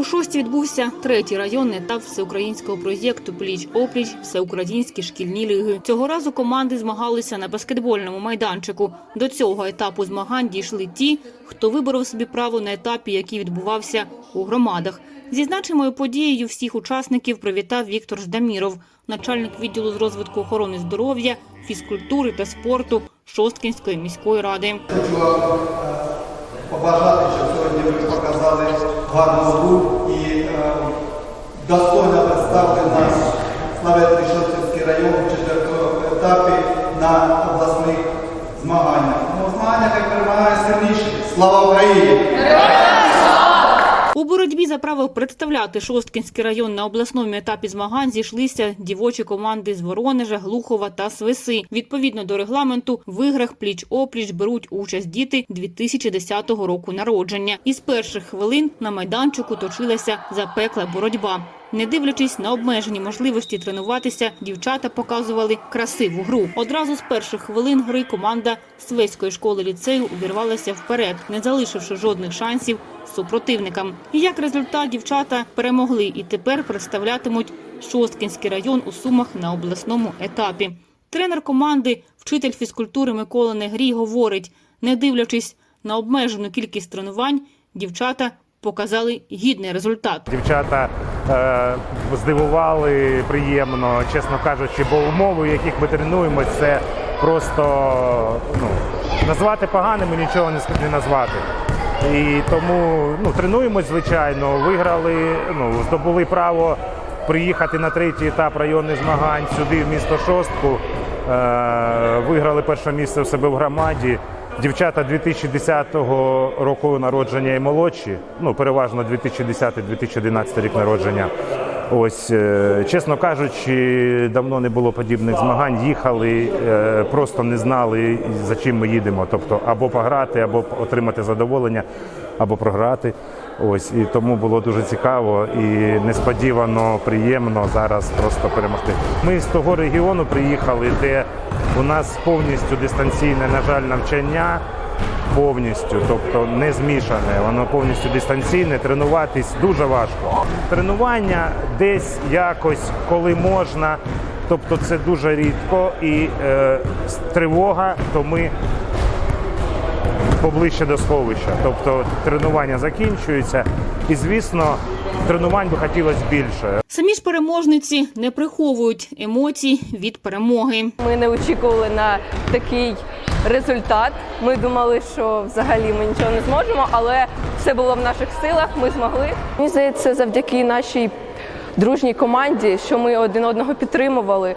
У шості відбувся третій районний етап всеукраїнського проєкту Пліч опліч всеукраїнські шкільні ліги. Цього разу команди змагалися на баскетбольному майданчику. До цього етапу змагань дійшли ті, хто виборов собі право на етапі, який відбувався у громадах. Зі значимою подією всіх учасників привітав Віктор Ждаміров, начальник відділу з розвитку охорони здоров'я, фізкультури та спорту Шосткінської міської ради. Побажати, щоб сьогодні ви показали гарну гру і е, достойно представили нас Славетний-Шоцівський район в четвертому етапі на обласних змаганнях. Змагання змаганнях як перемагає сильніше. Слава Україні! Боротьбі за право представляти Шосткінський район на обласному етапі змагань зійшлися дівочі команди з Воронежа, Глухова та Свиси. Відповідно до регламенту, в іграх пліч-опліч беруть участь діти 2010 року народження. Із перших хвилин на майданчику точилася запекла боротьба. Не дивлячись на обмежені можливості тренуватися, дівчата показували красиву гру. Одразу з перших хвилин гри команда Свеської школи ліцею увірвалася вперед, не залишивши жодних шансів супротивникам. І як результат дівчата перемогли і тепер представлятимуть Шосткінський район у Сумах на обласному етапі. Тренер команди, вчитель фізкультури Микола Негрій говорить, не дивлячись на обмежену кількість тренувань, дівчата показали гідний результат. Дівчата здивували приємно, чесно кажучи, бо умови, в яких ми тренуємося, це просто ну, назвати поганими нічого не, назвати. І тому ну, тренуємось, звичайно, виграли, ну, здобули право приїхати на третій етап районних змагань сюди, в місто Шостку. Е, виграли перше місце у себе в громаді. Дівчата 2010 року народження і молодші, ну переважно 2010-2011 рік народження. Ось, е, чесно кажучи, давно не було подібних змагань. Їхали, е, просто не знали, за чим ми їдемо. Тобто або пограти, або отримати задоволення, або програти. Ось і тому було дуже цікаво і несподівано приємно зараз просто перемогти. Ми з того регіону приїхали, де у нас повністю дистанційне, на жаль, навчання. Повністю, тобто не змішане, воно повністю дистанційне. Тренуватись дуже важко. Тренування десь якось, коли можна, тобто це дуже рідко. І е, тривога, то ми поближче до сховища. Тобто тренування закінчується, і звісно, тренувань би хотілося більше. Самі ж переможниці не приховують емоцій від перемоги. Ми не очікували на такий результат. Ми думали, що взагалі ми нічого не зможемо, але все було в наших силах. Ми змогли. Мені здається, завдяки нашій дружній команді, що ми один одного підтримували,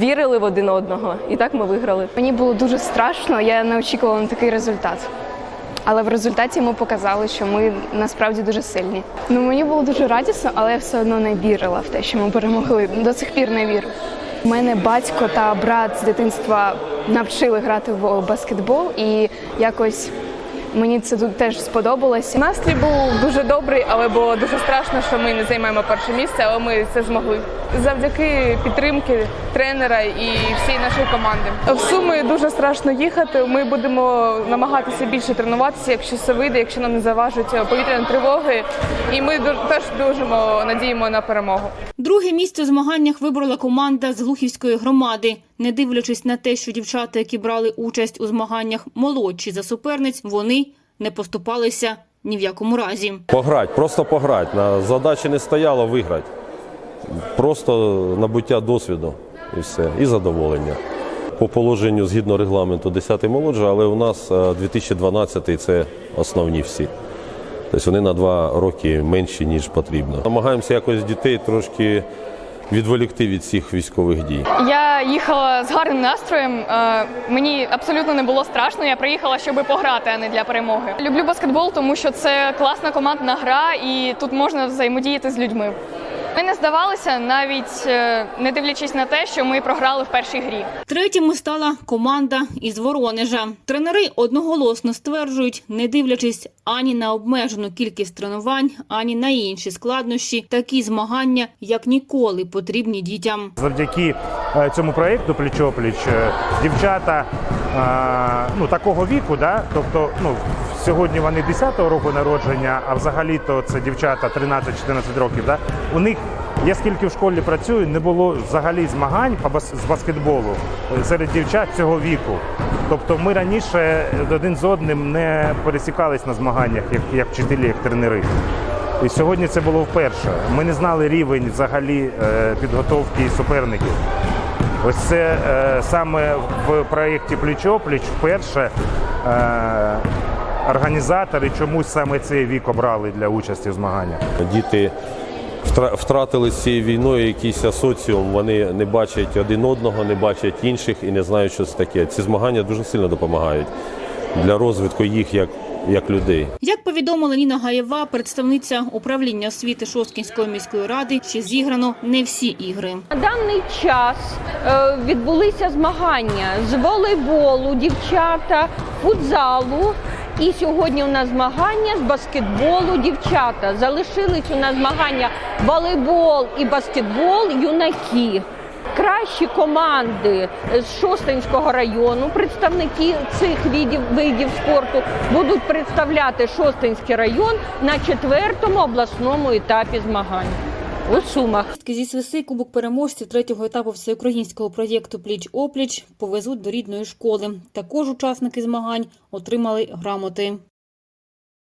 вірили в один одного, і так ми виграли. Мені було дуже страшно, я не очікувала на такий результат. Але в результаті ми показали, що ми насправді дуже сильні. Ну мені було дуже радісно, але я все одно не вірила в те, що ми перемогли. До сих пір не вірю. У мене батько та брат з дитинства навчили грати в баскетбол, і якось мені це тут теж сподобалося. Настрій був дуже добрий, але було дуже страшно, що ми не займаємо перше місце, але ми це змогли. Завдяки підтримки тренера і всієї нашої команди. В Суми дуже страшно їхати. Ми будемо намагатися більше тренуватися, якщо все вийде, якщо нам не заважуть повітряні тривоги. І ми теж дуже надіємо на перемогу. Друге місце у змаганнях вибрала команда з Глухівської громади. Не дивлячись на те, що дівчата, які брали участь у змаганнях молодші за суперниць, вони не поступалися ні в якому разі. Пограть, просто пограть. На задачі не стояло виграти. Просто набуття досвіду і все, і задоволення. По положенню згідно регламенту 10 молодші, але у нас е, 2012 це основні всі. Тобто вони на два роки менші, ніж потрібно. Намагаємося якось дітей трошки відволікти від всіх військових дій. Я їхала з гарним настроєм. Е, Мені абсолютно не було страшно. Я приїхала, щоб пограти, а не для перемоги. Люблю баскетбол, тому що це класна командна гра, і тут можна взаємодіяти з людьми. Ми не здавалися, навіть е, не дивлячись на те, що ми програли в першій грі. Третіми стала команда із Воронежа. Тренери одноголосно стверджують, не дивлячись ані на обмежену кількість тренувань, ані на інші складнощі, такі змагання як ніколи потрібні дітям. Завдяки е, цьому проєкту пліч-опліч е, дівчата ну, такого віку, да, тобто ну, сьогодні вони 10-го року народження, а взагалі-то це дівчата 13-14 років. Да? У них я скільки в школі працюю, не було взагалі змагань з баскетболу серед дівчат цього віку. Тобто ми раніше один з одним не пересікались на змаганнях, як, як вчителі, як тренери. І сьогодні це було вперше. Ми не знали рівень взагалі е, підготовки суперників. Ось це е, саме в проєкті Пліч-опліч вперше е, організатори чомусь саме цей вік обрали для участі в змаганнях. Діти втра- втратили з цією війною якийсь соціум. Вони не бачать один одного, не бачать інших і не знають, що це таке. Ці змагання дуже сильно допомагають для розвитку їх як, як людей. Як повідомила Ніна Гаєва, представниця управління освіти Шосткінської міської ради, ще зіграно не всі ігри. На даний час е, відбулися змагання з волейболу, дівчата, футзалу. І сьогодні у нас змагання з баскетболу дівчата. Залишились у нас змагання волейбол і баскетбол юнаки. Кращі команди з Шостинського району, представники цих видів, видів спорту, будуть представляти Шостинський район на четвертому обласному етапі змагань у Сумах. Зі свиси кубок переможців третього етапу всеукраїнського проєкту Пліч опліч повезуть до рідної школи. Також учасники змагань отримали грамоти.